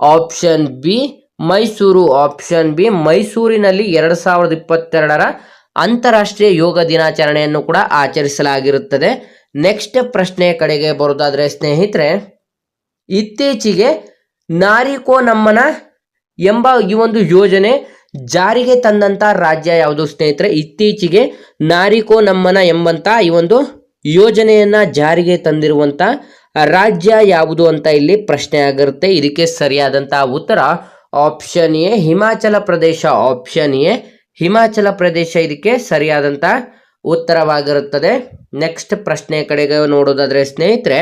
option B Mysuru. Option B ಮೈಸೂರಿನಲ್ಲಿ ಎರಡು ಸಾವಿರದ ಇಪ್ಪತ್ತೆರಡರ ಅಂತಾರಾಷ್ಟ್ರೀಯ ಯೋಗ ದಿನಾಚರಣೆಯನ್ನು ಕೂಡ ಆಚರಿಸಲಾಗಿರುತ್ತದೆ. ನೆಕ್ಸ್ಟ್ ಪ್ರಶ್ನೆ ಕಡೆಗೆ ಬರೋದಾದ್ರೆ ಸ್ನೇಹಿತರೆ, ಇತ್ತೀಚೆಗೆ ನಾರಿಕೋ ನಮ್ಮನ ಎಂಬ ಈ ಒಂದು ಯೋಜನೆ ಜಾರಿಗೆ ತಂದಂತ ರಾಜ್ಯ ಯಾವುದು ಸ್ನೇಹಿತರೆ? ಇತ್ತೀಚೆಗೆ ನಾರಿಕೋ ನಮ್ಮನ ಎಂಬಂತ ಈ ಒಂದು ಯೋಜನೆಯನ್ನ ಜಾರಿಗೆ ತಂದಿರುವಂತ ರಾಜ್ಯ ಯಾವುದು ಅಂತ ಇಲ್ಲಿ ಪ್ರಶ್ನೆ ಆಗಿರುತ್ತೆ. ಇದಕ್ಕೆ ಸರಿಯಾದಂತಹ ಉತ್ತರ option A, Himachal Pradesh. Option A Himachal Pradesh ಇದಕ್ಕೆ ಸರಿಯಾದಂತ ಉತ್ತರವಾಗಿರುತ್ತದೆ. ನೆಕ್ಸ್ಟ್ ಪ್ರಶ್ನೆ ಕಡೆಗೆ ನೋಡೋದಾದ್ರೆ, ಸ್ನೇಹಿತರೆ,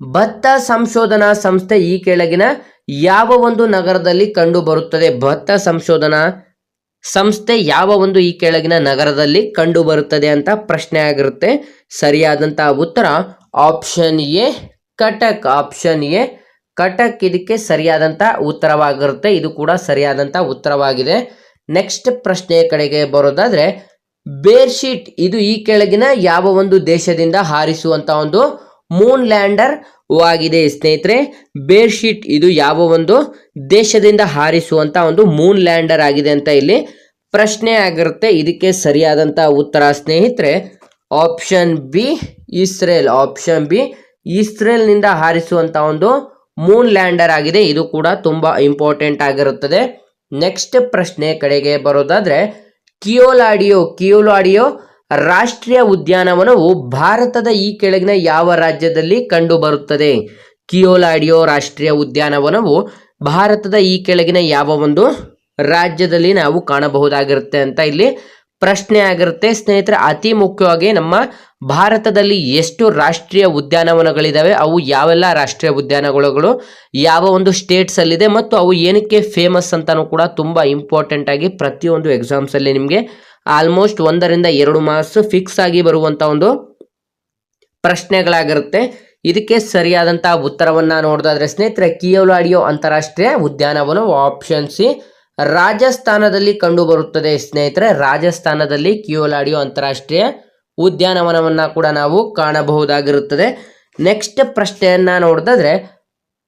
ಭತ್ತ ಸಂಶೋಧನಾ ಸಂಸ್ಥೆ ಈ ಕೆಳಗಿನ ಯಾವ ಒಂದು ನಗರದಲ್ಲಿ ಕಂಡು ಬರುತ್ತದೆ ಭತ್ತ ಸಂಶೋಧನಾ ಸಂಸ್ಥೆ ಯಾವ ಒಂದು ಈ ಕೆಳಗಿನ ನಗರದಲ್ಲಿ ಕಂಡು ಬರುತ್ತದೆ ಅಂತ ಪ್ರಶ್ನೆ ಆಗಿರುತ್ತೆ. ಸರಿಯಾದಂತಹ ಉತ್ತರ option A, Cuttack. Option A, Cuttack ಇದಕ್ಕೆ ಸರಿಯಾದಂತ ಉತ್ತರವಾಗಿರುತ್ತೆ. ಇದು ಕೂಡ ಸರಿಯಾದಂತ ಉತ್ತರವಾಗಿದೆ. ನೆಕ್ಸ್ಟ್ ಪ್ರಶ್ನೆ ಕಡೆಗೆ ಬರೋದಾದ್ರೆ ಬೇರ್ಶೀಟ್ ಇದು ಈ ಕೆಳಗಿನ ಯಾವ ಒಂದು ದೇಶದಿಂದ ಹಾರಿಸುವಂತ ಒಂದು ಮೂನ್ ಲ್ಯಾಂಡರ್ ಆಗಿದೆ ಸ್ನೇಹಿತರೆ. ಬೇರ್ಶೀಟ್ ಇದು ಯಾವ ಒಂದು ದೇಶದಿಂದ ಹಾರಿಸುವಂತ ಒಂದು ಮೂನ್ ಲ್ಯಾಂಡರ್ ಆಗಿದೆ ಅಂತ ಇಲ್ಲಿ ಪ್ರಶ್ನೆ ಆಗಿರುತ್ತೆ. ಇದಕ್ಕೆ ಸರಿಯಾದಂತ ಉತ್ತರ ಸ್ನೇಹಿತರೆ option B Israel option B ಇಸ್ರೇಲ್ನಿಂದ ಹಾರಿಸುವಂತ ಒಂದು ಮೂನ್ ಲ್ಯಾಂಡರ್ ಆಗಿದೆ. ಇದು ಕೂಡ ತುಂಬಾ ಇಂಪಾರ್ಟೆಂಟ್ ಆಗಿರುತ್ತದೆ. ನೆಕ್ಸ್ಟ್ ಪ್ರಶ್ನೆ ಕಡೆಗೆ ಬರೋದಾದ್ರೆ, ಕಿಯೋಲಾಡಿಯೋ ಕಿಯೋಲಾಡಿಯೋ ರಾಷ್ಟ್ರೀಯ ಉದ್ಯಾನವನವು ಭಾರತದ ಈ ಕೆಳಗಿನ ಯಾವ ರಾಜ್ಯದಲ್ಲಿ ಕಂಡುಬರುತ್ತದೆ ಕಿಯೋಲಾಡಿಯೋ ರಾಷ್ಟ್ರೀಯ ಉದ್ಯಾನವನವು ಭಾರತದ ಈ ಕೆಳಗಿನ ಯಾವ ಒಂದು ರಾಜ್ಯದಲ್ಲಿ ನಾವು ಕಾಣಬಹುದಾಗಿರುತ್ತೆ ಅಂತ ಇಲ್ಲಿ ಪ್ರಶ್ನೆ ಆಗಿರುತ್ತೆ. ಸ್ನೇಹಿತರೆ, ಅತಿ ಮುಖ್ಯವಾಗಿ ನಮ್ಮ ಭಾರತದಲ್ಲಿ ಎಷ್ಟು ರಾಷ್ಟ್ರೀಯ ಉದ್ಯಾನವನಗಳಿದಾವೆ, ಅವು ಯಾವೆಲ್ಲ ರಾಷ್ಟ್ರೀಯ ಉದ್ಯಾನಗಳು ಯಾವ ಒಂದು ಸ್ಟೇಟ್ಸ್ ಅಲ್ಲಿದೆ ಮತ್ತು ಅವು ಏನಕ್ಕೆ ಫೇಮಸ್ ಅಂತಾನೂ ಕೂಡ ತುಂಬಾ ಇಂಪಾರ್ಟೆಂಟ್ ಆಗಿ ಪ್ರತಿಯೊಂದು ಎಕ್ಸಾಮ್ಸ್ ಅಲ್ಲಿ ನಿಮಗೆ ಆಲ್ಮೋಸ್ಟ್ ಒಂದರಿಂದ ಎರಡು ಮಾರ್ಕ್ಸ್ ಫಿಕ್ಸ್ ಆಗಿ ಬರುವಂತ ಒಂದು ಪ್ರಶ್ನೆಗಳಾಗಿರುತ್ತೆ. ಇದಕ್ಕೆ ಸರಿಯಾದಂತಹ ಉತ್ತರವನ್ನ ನೋಡೋದಾದ್ರೆ ಸ್ನೇಹಿತರೆ ಕಿಯೋಲಾಡಿಯೋ ಅಂತಾರಾಷ್ಟ್ರೀಯ ಉದ್ಯಾನವನ ಆಪ್ಷನ್ ಸಿ ರಾಜಸ್ಥಾನದಲ್ಲಿ ಕಂಡುಬರುತ್ತದೆ, ಸ್ನೇಹಿತರೆ. ರಾಜಸ್ಥಾನದಲ್ಲಿ ಕಿಯೋಲಾಡಿಯೋ ಅಂತಾರಾಷ್ಟ್ರೀಯ ಉದ್ಯಾನವನವನ್ನ ಕೂಡ ನಾವು ಕಾಣಬಹುದಾಗಿರುತ್ತದೆ. ನೆಕ್ಸ್ಟ್ ಪ್ರಶ್ನೆಯನ್ನ ನೋಡಿದ್ರೆ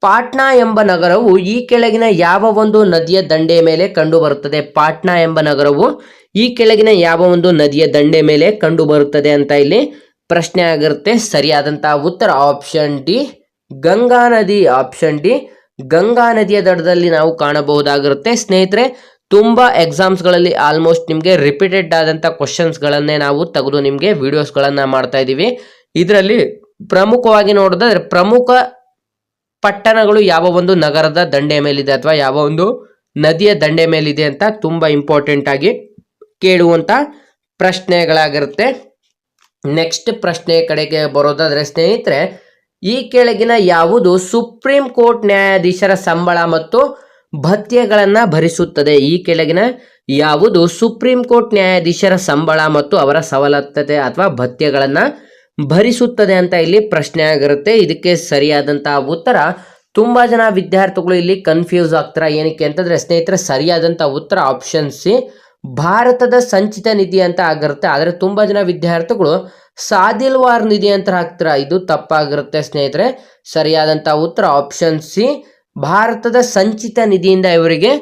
ಪಾಟ್ನಾ ಎಂಬ ನಗರವು ಈ ಕೆಳಗಿನ ಯಾವ ಒಂದು ನದಿಯ ದಂಡೆಯ ಮೇಲೆ ಕಂಡುಬರುತ್ತದೆ? ಪಾಟ್ನಾ ಎಂಬ ನಗರವು ಈ ಕೆಳಗಿನ ಯಾವ ಒಂದು ನದಿಯ ದಂಡೆ ಮೇಲೆ ಕಂಡುಬರುತ್ತದೆ ಅಂತ ಇಲ್ಲಿ ಪ್ರಶ್ನೆ ಆಗಿರುತ್ತೆ. ಸರಿಯಾದಂತಹ ಉತ್ತರ ಆಪ್ಷನ್ ಡಿ, ಗಂಗಾ ನದಿ ಆಪ್ಷನ್ ಡಿ. ಗಂಗಾ ನದಿಯ ದಡದಲ್ಲಿ ನಾವು ಕಾಣಬಹುದಾಗಿರುತ್ತೆ. ಸ್ನೇಹಿತರೆ, ತುಂಬಾ ಎಕ್ಸಾಮ್ಸ್ಗಳಲ್ಲಿ ಆಲ್ಮೋಸ್ಟ್ ನಿಮಗೆ ರಿಪೀಟೆಡ್ ಆದಂಥ ಕ್ವಶನ್ಸ್ಗಳನ್ನೇ ನಾವು ತೆಗೆದು ನಿಮಗೆ ವಿಡಿಯೋಸ್ಗಳನ್ನು ಮಾಡ್ತಾ ಇದ್ದೀವಿ. ಇದರಲ್ಲಿ ಪ್ರಮುಖವಾಗಿ ನೋಡೋದಾದ್ರೆ ಪ್ರಮುಖ ಪಟ್ಟಣಗಳು ಯಾವ ಒಂದು ನಗರದ ದಂಡೆ ಮೇಲಿದೆ ಅಥವಾ ಯಾವ ಒಂದು ನದಿಯ ದಂಡೆ ಮೇಲಿದೆ ಅಂತ ತುಂಬಾ ಇಂಪಾರ್ಟೆಂಟ್ ಆಗಿ ಕೇಳುವಂಥ ಪ್ರಶ್ನೆಗಳಾಗಿರುತ್ತೆ. ನೆಕ್ಸ್ಟ್ ಪ್ರಶ್ನೆ ಕಡೆಗೆ ಬರೋದಾದ್ರೆ ಸ್ನೇಹಿತರೆ ಈ ಕೆಳಗಿನ ಯಾವುದು ಸುಪ್ರೀಂ ಕೋರ್ಟ್ ನ್ಯಾಯಾಧೀಶರ ಸಂಬಳ ಮತ್ತು ಭತ್ಯೆಗಳನ್ನು ಭರಿಸುತ್ತದೆ? ಈ ಕೆಳಗಿನ ಯಾವುದು ಸುಪ್ರೀಂ ಕೋರ್ಟ್ ನ್ಯಾಯಾಧೀಶರ ಸಂಬಳ ಮತ್ತು ಅವರ ಸವಲತ್ತತೆ ಅಥವಾ ಭತ್ಯೆಗಳನ್ನು ಭರಿಸುತ್ತದೆ ಅಂತ ಇಲ್ಲಿ ಪ್ರಶ್ನೆ ಆಗಿರುತ್ತೆ. ಇದಕ್ಕೆ ಸರಿಯಾದಂತಹ ಉತ್ತರ ತುಂಬಾ ಜನ ವಿದ್ಯಾರ್ಥಿಗಳು ಇಲ್ಲಿ ಕನ್ಫ್ಯೂಸ್ ಆಗ್ತಾರೆ ಏನಕ್ಕೆ ಅಂತಂದ್ರೆ ಸ್ನೇಹಿತರೆ ಸರಿಯಾದಂತಹ ಉತ್ತರ ಆಪ್ಷನ್ ಸಿ, ಭಾರತದ ಸಂಚಿತ ನಿಧಿ ಅಂತ ಆಗಿರುತ್ತೆ. ಆದರೆ ತುಂಬಾ ಜನ ವಿದ್ಯಾರ್ಥಿಗಳು ಸಾದಿಲ್ವಾರ್ ನಿಧಿ ಅಂತ ಹಾಕ್ತೀರಾ? ಇದು ತಪ್ಪಾಗಿರುತ್ತೆ ಸ್ನೇಹಿತರೆ. ಸರಿಯಾದಂತಹ ಉತ್ತರ ಆಪ್ಷನ್ ಸಿ ಭಾರತದ ಸಂಚಿತ ನಿಧಿಯಿಂದ ಇವರಿಗೆ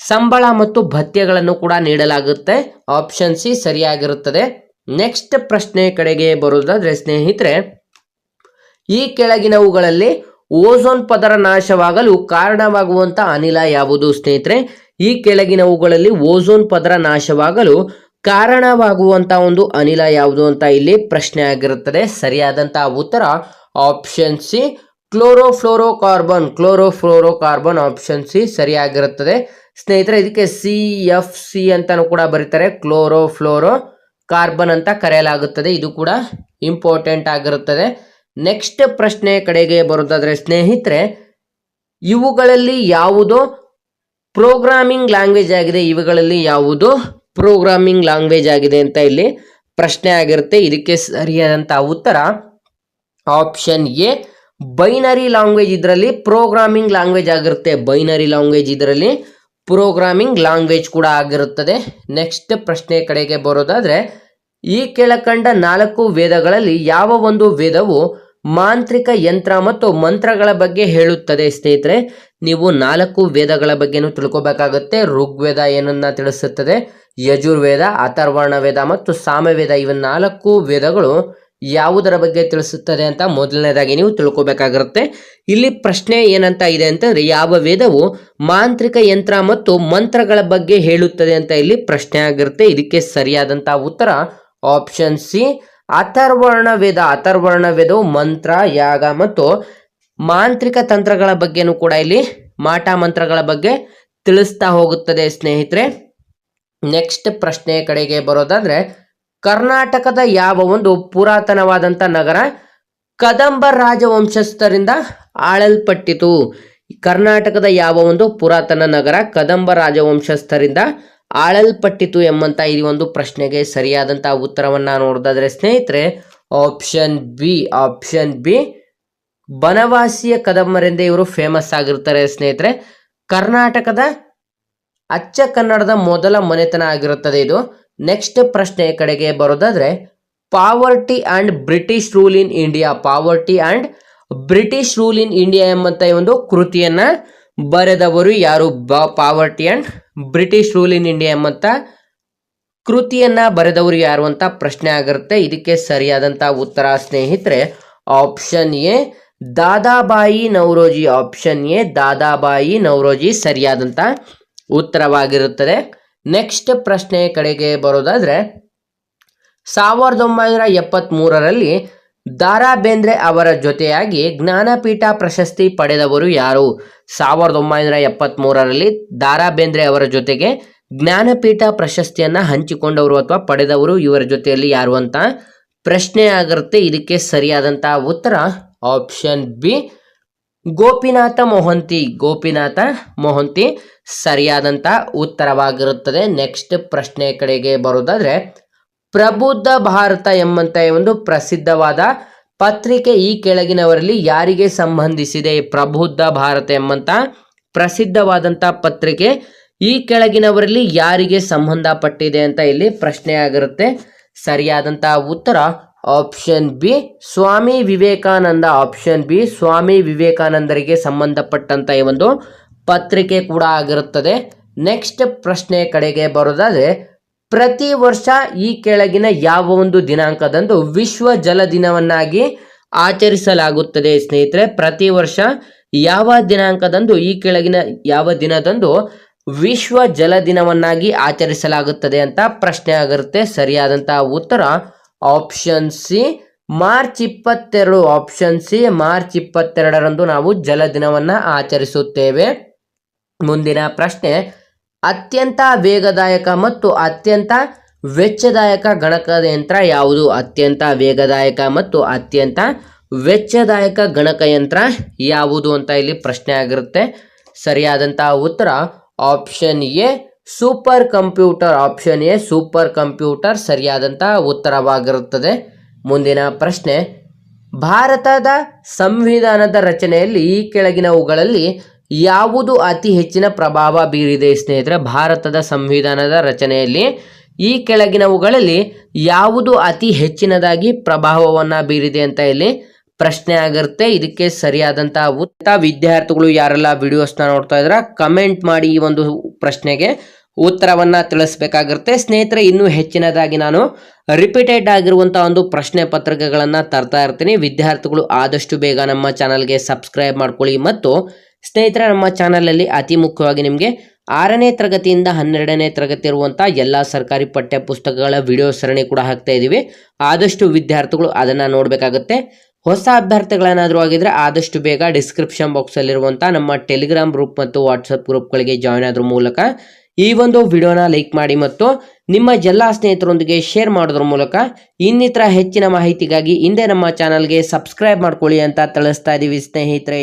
ಸಂಬಳ ಮತ್ತು ಭತ್ಯೆಗಳನ್ನು ಕೂಡ ನೀಡಲಾಗುತ್ತೆ. ಆಪ್ಷನ್ ಸಿ ಸರಿಯಾಗಿರುತ್ತದೆ. ನೆಕ್ಸ್ಟ್ ಪ್ರಶ್ನೆ ಕಡೆಗೆ ಬರುವುದಾದ್ರೆ ಸ್ನೇಹಿತರೆ, ಈ ಕೆಳಗಿನವುಗಳಲ್ಲಿ ಓಝೋನ್ ಪದರ ನಾಶವಾಗಲು ಕಾರಣವಾಗುವಂತ ಅನಿಲ ಯಾವುದು ಸ್ನೇಹಿತರೆ? ಈ ಕೆಳಗಿನವುಗಳಲ್ಲಿ ಓಝೋನ್ ಪದರ ನಾಶವಾಗಲು ಕಾರಣವಾಗುವಂತ ಒಂದು ಅನಿಲ ಯಾವುದು ಅಂತ ಇಲ್ಲಿ ಪ್ರಶ್ನೆ ಆಗಿರುತ್ತದೆ. ಸರಿಯಾದಂತಹ ಉತ್ತರ option C chlorofluorocarbon chlorofluorocarbon option C ಸರಿಯಾಗಿರುತ್ತದೆ. ಸ್ನೇಹಿತರೆ, ಇದಕ್ಕೆ ಸಿ ಎಫ್ ಸಿ ಅಂತಾನು ಕೂಡ ಬರೀತಾರೆ. ಕ್ಲೋರೋಫ್ಲೋರೋ ಕಾರ್ಬನ್ ಅಂತ ಕರೆಯಲಾಗುತ್ತದೆ. ಇದು ಕೂಡ ಇಂಪಾರ್ಟೆಂಟ್ ಆಗಿರುತ್ತದೆ. ನೆಕ್ಸ್ಟ್ ಪ್ರಶ್ನೆ ಕಡೆಗೆ ಬರುತ್ತಾದ್ರೆ ಸ್ನೇಹಿತರೆ, ಇವುಗಳಲ್ಲಿ ಯಾವುದು ಪ್ರೋಗ್ರಾಮಿಂಗ್ ಲ್ಯಾಂಗ್ವೇಜ್ ಆಗಿದೆ, ಇವುಗಳಲ್ಲಿ ಯಾವುದು ಪ್ರೋಗ್ರಾಮಿಂಗ್ ಲ್ಯಾಂಗ್ವೇಜ್ ಆಗಿದೆ ಅಂತ ಇಲ್ಲಿ ಪ್ರಶ್ನೆ ಆಗಿರುತ್ತೆ. ಇದಕ್ಕೆ ಸರಿಯಾದಂತ ಉತ್ತರ ಆಪ್ಷನ್ ಎ. ಬೈನರಿ ಲ್ಯಾಂಗ್ವೇಜ್ ಇದರಲ್ಲಿ ಪ್ರೋಗ್ರಾಮಿಂಗ್ ಲ್ಯಾಂಗ್ವೇಜ್ ಆಗಿರುತ್ತೆ. ಬೈನರಿ ಲ್ಯಾಂಗ್ವೇಜ್ ಇದರಲ್ಲಿ ಪ್ರೋಗ್ರಾಮಿಂಗ್ ಲ್ಯಾಂಗ್ವೇಜ್ ಕೂಡ ಆಗಿರುತ್ತದೆ. ನೆಕ್ಸ್ಟ್ ಪ್ರಶ್ನೆ ಕಡೆಗೆ ಬರೋದಾದ್ರೆ ಈ ಕೆಳಕಂಡ ನಾಲ್ಕು ವೇದಗಳಲ್ಲಿ ಯಾವ ಒಂದು ವೇದವು ಮಾಂತ್ರಿಕ ಯಂತ್ರ ಮತ್ತು ಮಂತ್ರಗಳ ಬಗ್ಗೆ ಹೇಳುತ್ತದೆ ಸ್ನೇಹಿತರೆ. ನೀವು ನಾಲ್ಕು ವೇದಗಳ ಬಗ್ಗೆನೂ ತಿಳ್ಕೊಬೇಕಾಗುತ್ತೆ. ಋಗ್ವೇದ ಏನನ್ನ ತಿಳಿಸುತ್ತದೆ, ಯಜುರ್ವೇದ ಅಥರ್ವರ್ಣ ವೇದ ಮತ್ತು ಸಾಮವೇದ ಇವ ನಾಲ್ಕು ವೇದಗಳು ಯಾವುದರ ಬಗ್ಗೆ ತಿಳಿಸುತ್ತದೆ ಅಂತ ಮೊದಲನೇದಾಗಿ ನೀವು ತಿಳ್ಕೊಬೇಕಾಗಿರುತ್ತೆ. ಇಲ್ಲಿ ಪ್ರಶ್ನೆ ಏನಂತ ಇದೆ ಅಂತಂದ್ರೆ, ಯಾವ ವೇದವು ಮಾಂತ್ರಿಕ ಯಂತ್ರ ಮತ್ತು ಮಂತ್ರಗಳ ಬಗ್ಗೆ ಹೇಳುತ್ತದೆ ಅಂತ ಇಲ್ಲಿ ಪ್ರಶ್ನೆ ಆಗಿರುತ್ತೆ. ಇದಕ್ಕೆ ಸರಿಯಾದಂತಹ ಉತ್ತರ ಆಪ್ಷನ್ ಸಿ. ಅಥರ್ವರ್ಣ ವೇದ ಅಥರ್ವರ್ಣ ವೇದವು ಮಂತ್ರ, ಯಾಗ ಮತ್ತು ಮಾಂತ್ರಿಕ ತಂತ್ರಗಳ ಬಗ್ಗೆನೂ ಕೂಡ ಇಲ್ಲಿ ಮಾಟ ಮಂತ್ರಗಳ ಬಗ್ಗೆ ತಿಳಿಸ್ತಾ ಹೋಗುತ್ತದೆ ಸ್ನೇಹಿತರೆ. ನೆಕ್ಸ್ಟ್ ಪ್ರಶ್ನೆ ಕಡೆಗೆ ಬರೋದಾದ್ರೆ, ಕರ್ನಾಟಕದ ಯಾವ ಒಂದು ಪುರಾತನವಾದಂಥ ನಗರ ಕದಂಬ ರಾಜವಂಶಸ್ಥರಿಂದ ಆಳಲ್ಪಟ್ಟಿತು? ಕರ್ನಾಟಕದ ಯಾವ ಒಂದು ಪುರಾತನ ನಗರ ಕದಂಬ ರಾಜವಂಶಸ್ಥರಿಂದ ಆಳಲ್ಪಟ್ಟಿತು ಎಂಬಂತ ಈ ಒಂದು ಪ್ರಶ್ನೆಗೆ ಸರಿಯಾದಂತಹ ಉತ್ತರವನ್ನ ನೋಡೋದಾದ್ರೆ ಸ್ನೇಹಿತರೆ ಆಪ್ಷನ್ ಬಿ ಆಪ್ಷನ್ ಬಿ ಬನವಾಸಿಯ ಕದಂಬರೆಂದೇ ಇವರು ಫೇಮಸ್ ಆಗಿರ್ತಾರೆ ಸ್ನೇಹಿತರೆ. ಕರ್ನಾಟಕದ ಅಚ್ಚ ಕನ್ನಡದ ಮೊದಲ ಮನೆತನ ಆಗಿರುತ್ತದೆ ಇದು. ನೆಕ್ಸ್ಟ್ ಪ್ರಶ್ನೆ ಕಡೆಗೆ ಬರೋದಾದ್ರೆ poverty and British rule in India poverty and British rule in India ಎಂಬಂತ ಈ ಒಂದು ಕೃತಿಯನ್ನ ಬರೆದವರು ಯಾರು? Poverty and British rule in India ಎಂಬಂತ ಕೃತಿಯನ್ನ ಬರೆದವರು ಯಾರು ಅಂತ ಪ್ರಶ್ನೆ ಆಗಿರುತ್ತೆ. ಇದಕ್ಕೆ ಸರಿಯಾದಂತ ಉತ್ತರ ಸ್ನೇಹಿತರೆ option A, Dadabhai Naoroji. Option A, Dadabhai Naoroji. ಸರಿಯಾದಂತ ಉತ್ತರವಾಗಿರುತ್ತದೆ. ನೆಕ್ಸ್ಟ್ ಪ್ರಶ್ನೆ ಕಡೆಗೆ ಬರೋದಾದ್ರೆ, ಸಾವಿರದ ಒಂಬೈನೂರ ಎಪ್ಪತ್ತ್ಮೂರರಲ್ಲಿ ದಾರಾ ಬೇಂದ್ರೆ ಅವರ ಜೊತೆಯಾಗಿ ಜ್ಞಾನಪೀಠ ಪ್ರಶಸ್ತಿ ಪಡೆದವರು ಯಾರು? ಸಾವಿರದ ಒಂಬೈನೂರ ಎಪ್ಪತ್ತ್ಮೂರರಲ್ಲಿ ದಾರಾ ಬೇಂದ್ರೆ ಅವರ ಜೊತೆಗೆ ಜ್ಞಾನಪೀಠ ಪ್ರಶಸ್ತಿಯನ್ನು ಹಂಚಿಕೊಂಡವರು ಅಥವಾ ಪಡೆದವರು ಇವರ ಜೊತೆಯಲ್ಲಿ ಯಾರು ಅಂತ ಪ್ರಶ್ನೆ ಆಗಿರುತ್ತೆ. ಇದಕ್ಕೆ ಸರಿಯಾದಂಥ ಉತ್ತರ ಆಪ್ಷನ್ ಬಿ. ಗೋಪಿನಾಥ ಮೊಹಂತಿ. ಗೋಪಿನಾಥ ಮೊಹಂತಿ ಸರಿಯಾದಂಥ ಉತ್ತರವಾಗಿರುತ್ತದೆ. ನೆಕ್ಸ್ಟ್ ಪ್ರಶ್ನೆ ಕಡೆಗೆ ಬರೋದಾದ್ರೆ ಪ್ರಬುದ್ಧ ಭಾರತ ಎಂಬಂತ ಒಂದು ಪ್ರಸಿದ್ಧವಾದ ಪತ್ರಿಕೆ ಈ ಕೆಳಗಿನವರಲ್ಲಿ ಯಾರಿಗೆ ಸಂಬಂಧಿಸಿದೆ? ಪ್ರಬುದ್ಧ ಭಾರತ ಎಂಬಂತ ಪ್ರಸಿದ್ಧವಾದಂತ ಪತ್ರಿಕೆ ಈ ಕೆಳಗಿನವರಲ್ಲಿ ಯಾರಿಗೆ ಸಂಬಂಧಪಟ್ಟಿದೆ ಅಂತ ಇಲ್ಲಿ ಪ್ರಶ್ನೆ ಆಗಿರುತ್ತೆ ಸರಿಯಾದಂತ ಉತ್ತರ option B, Swami Vivekananda. Option B, Swami ವಿವೇಕಾನಂದರಿಗೆ ಸಂಬಂಧಪಟ್ಟಂತ ಈ ಒಂದು ಪತ್ರಿಕೆ ಕೂಡ ಆಗಿರುತ್ತದೆ. ನೆಕ್ಸ್ಟ್ ಪ್ರಶ್ನೆ ಕಡೆಗೆ ಬರೋದಾದ್ರೆ ಪ್ರತಿ ವರ್ಷ ಈ ಕೆಳಗಿನ ಯಾವ ಒಂದು ದಿನಾಂಕದಂದು ವಿಶ್ವ ಜಲ ದಿನವನ್ನಾಗಿ ಆಚರಿಸಲಾಗುತ್ತದೆ ಸ್ನೇಹಿತರೆ. ಪ್ರತಿ ವರ್ಷ ಯಾವ ದಿನಾಂಕದಂದು ಈ ಕೆಳಗಿನ ಯಾವ ದಿನದಂದು ವಿಶ್ವ ಜಲ ದಿನವನ್ನಾಗಿ ಆಚರಿಸಲಾಗುತ್ತದೆ ಅಂತ ಪ್ರಶ್ನೆ ಆಗಿರುತ್ತೆ. ಸರಿಯಾದಂತಹ ಉತ್ತರ ಆಪ್ಷನ್ ಸಿ. ಮಾರ್ಚ್ ಇಪ್ಪತ್ತೆರಡು, ಆಪ್ಷನ್ ಸಿ. ಮಾರ್ಚ್ ಇಪ್ಪತ್ತೆರಡರಂದು ನಾವು ಜಲ ದಿನವನ್ನ ಆಚರಿಸುತ್ತೇವೆ. ಮುಂದಿನ ಪ್ರಶ್ನೆ ಅತ್ಯಂತ ವೇಗದಾಯಕ ಮತ್ತು ಅತ್ಯಂತ ವೆಚ್ಚದಾಯಕ ಗಣಕಯಂತ್ರ ಯಾವುದು? ಅತ್ಯಂತ ವೇಗದಾಯಕ ಮತ್ತು ಅತ್ಯಂತ ವೆಚ್ಚದಾಯಕ ಗಣಕಯಂತ್ರ ಯಾವುದು ಅಂತ ಇಲ್ಲಿ ಪ್ರಶ್ನೆ ಆಗಿರುತ್ತೆ. ಸರಿಯಾದಂತಹ ಉತ್ತರ option A, supercomputer. Option A, supercomputer. ಸರಿಯಾದಂತಹ ಉತ್ತರವಾಗಿರುತ್ತದೆ. ಮುಂದಿನ ಪ್ರಶ್ನೆ, ಭಾರತದ ಸಂವಿಧಾನದ ರಚನೆಯಲ್ಲಿ ಈ ಕೆಳಗಿನವುಗಳಲ್ಲಿ ಯಾವುದು ಅತಿ ಹೆಚ್ಚಿನ ಪ್ರಭಾವ ಬೀರಿದೆ ಸ್ನೇಹಿತರೆ? ಭಾರತದ ಸಂವಿಧಾನದ ರಚನೆಯಲ್ಲಿ ಈ ಕೆಳಗಿನವುಗಳಲ್ಲಿ ಯಾವುದು ಅತಿ ಹೆಚ್ಚಿನದಾಗಿ ಪ್ರಭಾವವನ್ನು ಬೀರಿದೆ ಅಂತ ಇಲ್ಲಿ ಪ್ರಶ್ನೆ ಆಗಿರುತ್ತೆ. ಇದಕ್ಕೆ ಸರಿಯಾದಂತಹ ಉತ್ತರ ವಿದ್ಯಾರ್ಥಿಗಳು ಯಾರೆಲ್ಲ ವಿಡಿಯೋಸ್ನ ನೋಡ್ತಾ ಇದ್ರ ಕಮೆಂಟ್ ಮಾಡಿ ಈ ಒಂದು ಪ್ರಶ್ನೆಗೆ ಉತ್ತರವನ್ನ ತಿಳಿಸ್ಬೇಕಾಗಿರುತ್ತೆ. ಸ್ನೇಹಿತರೆ, ಇನ್ನೂ ಹೆಚ್ಚಿನದಾಗಿ ನಾನು ರಿಪೀಟೆಡ್ ಆಗಿರುವಂತಹ ಒಂದು ಪ್ರಶ್ನೆ ಪತ್ರಿಕೆಗಳನ್ನ ತರ್ತಾ ಇರ್ತೀನಿ. ವಿದ್ಯಾರ್ಥಿಗಳು ಆದಷ್ಟು ಬೇಗ ನಮ್ಮ ಚಾನಲ್ಗೆ ಸಬ್ಸ್ಕ್ರೈಬ್ ಮಾಡ್ಕೊಳ್ಳಿ ಮತ್ತು ಸ್ನೇಹಿತರೆ, ನಮ್ಮ ಚಾನಲಲ್ಲಿ ಅತಿ ಮುಖ್ಯವಾಗಿ ನಿಮಗೆ ಆರನೇ ತರಗತಿಯಿಂದ ಹನ್ನೆರಡನೇ ತರಗತಿ ಇರುವಂಥ ಎಲ್ಲ ಸರ್ಕಾರಿ ಪಠ್ಯ ಪುಸ್ತಕಗಳ ವಿಡಿಯೋ ಸರಣಿ ಕೂಡ ಹಾಕ್ತಾ ಇದ್ದೀವಿ ಆದಷ್ಟು ವಿದ್ಯಾರ್ಥಿಗಳು ಅದನ್ನು ನೋಡಬೇಕಾಗುತ್ತೆ. ಹೊಸ ಅಭ್ಯರ್ಥಿಗಳೇನಾದರೂ ಆಗಿದ್ರೆ ಆದಷ್ಟು ಬೇಗ ಡಿಸ್ಕ್ರಿಪ್ಷನ್ ಬಾಕ್ಸಲ್ಲಿರುವಂಥ ನಮ್ಮ ಟೆಲಿಗ್ರಾಮ್ ಗ್ರೂಪ್ ಮತ್ತು ವಾಟ್ಸಪ್ ಗ್ರೂಪ್ಗಳಿಗೆ ಜಾಯ್ನ್ ಆದ್ರ ಮೂಲಕ ಈ ಒಂದು ವಿಡಿಯೋನ ಲೈಕ್ ಮಾಡಿ ಮತ್ತು ನಿಮ್ಮ ಎಲ್ಲ ಸ್ನೇಹಿತರೊಂದಿಗೆ ಶೇರ್ ಮಾಡೋದ್ರ ಮೂಲಕ ಇನ್ನಿತರ ಹೆಚ್ಚಿನ ಮಾಹಿತಿಗಾಗಿ ಹಿಂದೆ ನಮ್ಮ ಚಾನಲ್ಗೆ ಸಬ್ಸ್ಕ್ರೈಬ್ ಮಾಡ್ಕೊಳ್ಳಿ ಅಂತ ತಿಳಿಸ್ತಾ ಇದ್ದೀವಿ ಸ್ನೇಹಿತರೆ.